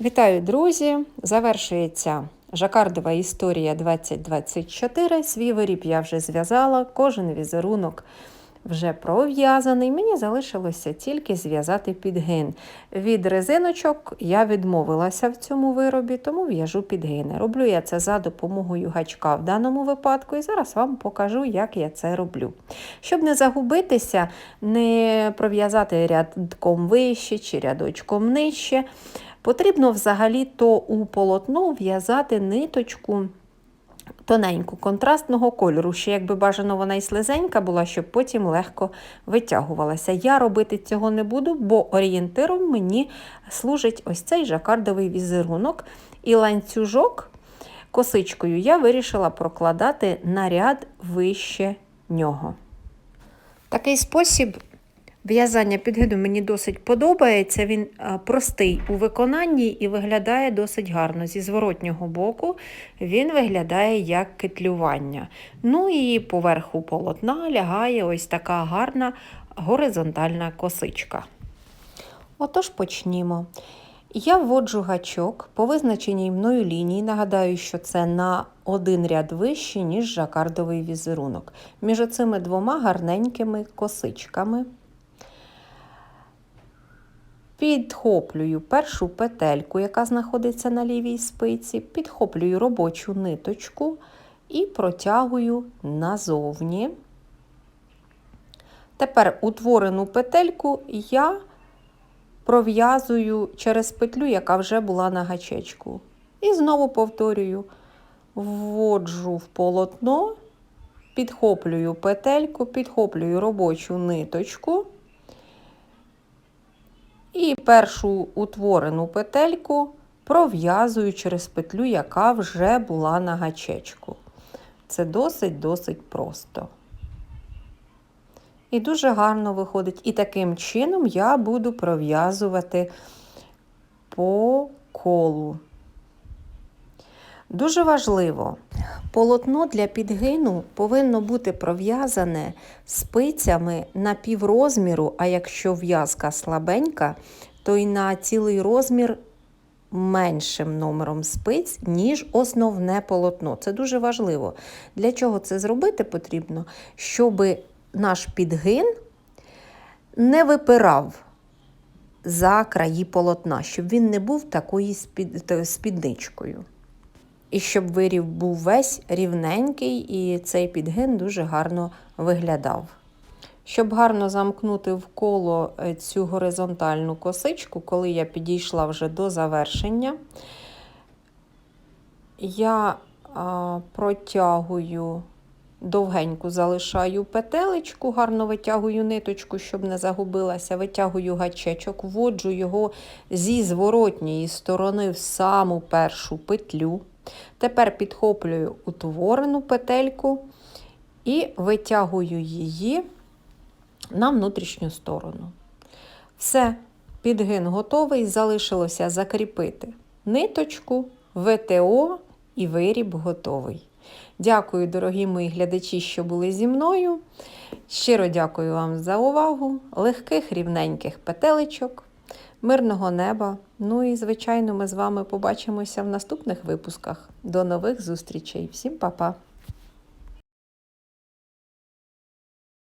Вітаю, друзі! Завершується жакардова історія 2024. Свій виріб я вже зв'язала, кожен візерунок вже пров'язаний. Мені залишилося тільки зв'язати підгин. Від резиночок я відмовилася в цьому виробі, тому в'яжу підгини. Роблю я це за допомогою гачка в даному випадку, і зараз вам покажу, як я це роблю. Щоб не загубитися, не пров'язати рядком вище чи рядочком нижче. Потрібно взагалі-то у полотно в'язати ниточку тоненьку, контрастного кольору, ще якби бажано вона і слизенька була, щоб потім легко витягувалася. Я робити цього не буду, бо орієнтиром мені служить ось цей жакардовий візерунок. І ланцюжок косичкою я вирішила прокладати на ряд вище нього. Такий спосіб В'язання підгиду мені досить подобається. Він простий у виконанні і виглядає досить гарно. Зі зворотнього боку він виглядає як кетлювання. Ну і поверху полотна лягає ось така гарна горизонтальна косичка. Отож почнімо. Я вводжу гачок по визначеній мною лінії. Нагадаю, що це на один ряд вище, ніж жакардовий візерунок. Між оцими двома гарненькими косичками. Підхоплюю першу петельку, яка знаходиться на лівій спиці, підхоплюю робочу ниточку і протягую назовні. Тепер утворену петельку я пров'язую через петлю, яка вже була на гачечку. І знову повторюю, вводжу в полотно, підхоплюю петельку, підхоплюю робочу ниточку. І першу утворену петельку пров'язую через петлю, яка вже була на гачечку. Це досить-досить просто. І дуже гарно виходить. І таким чином я буду пров'язувати по колу. Дуже важливо, полотно для підгину повинно бути пров'язане спицями на піврозміру, а якщо в'язка слабенька, то й на цілий розмір меншим номером спиць, ніж основне полотно. Це дуже важливо. Для чого це зробити потрібно? Щоб наш підгин не випирав за краї полотна, щоб він не був такою спідничкою. І щоб вирів був весь рівненький, і цей підгин дуже гарно виглядав. Щоб гарно замкнути в коло е, цю горизонтальну косичку, коли я підійшла вже до завершення, я протягую довгеньку залишаю петелечку, гарно витягую ниточку, щоб не загубилася, витягую гачечок, вводжу його зі зворотньої сторони в саму першу петлю. Тепер підхоплюю утворену петельку і витягую її на внутрішню сторону. Все, підгин готовий, залишилося закріпити ниточку, ВТО і виріб готовий. Дякую, дорогі мої глядачі, що були зі мною. Щиро дякую вам за увагу, легких рівненьких петелечок, мирного неба. Ну і, звичайно, ми з вами побачимося в наступних випусках. До нових зустрічей. Всім па-па!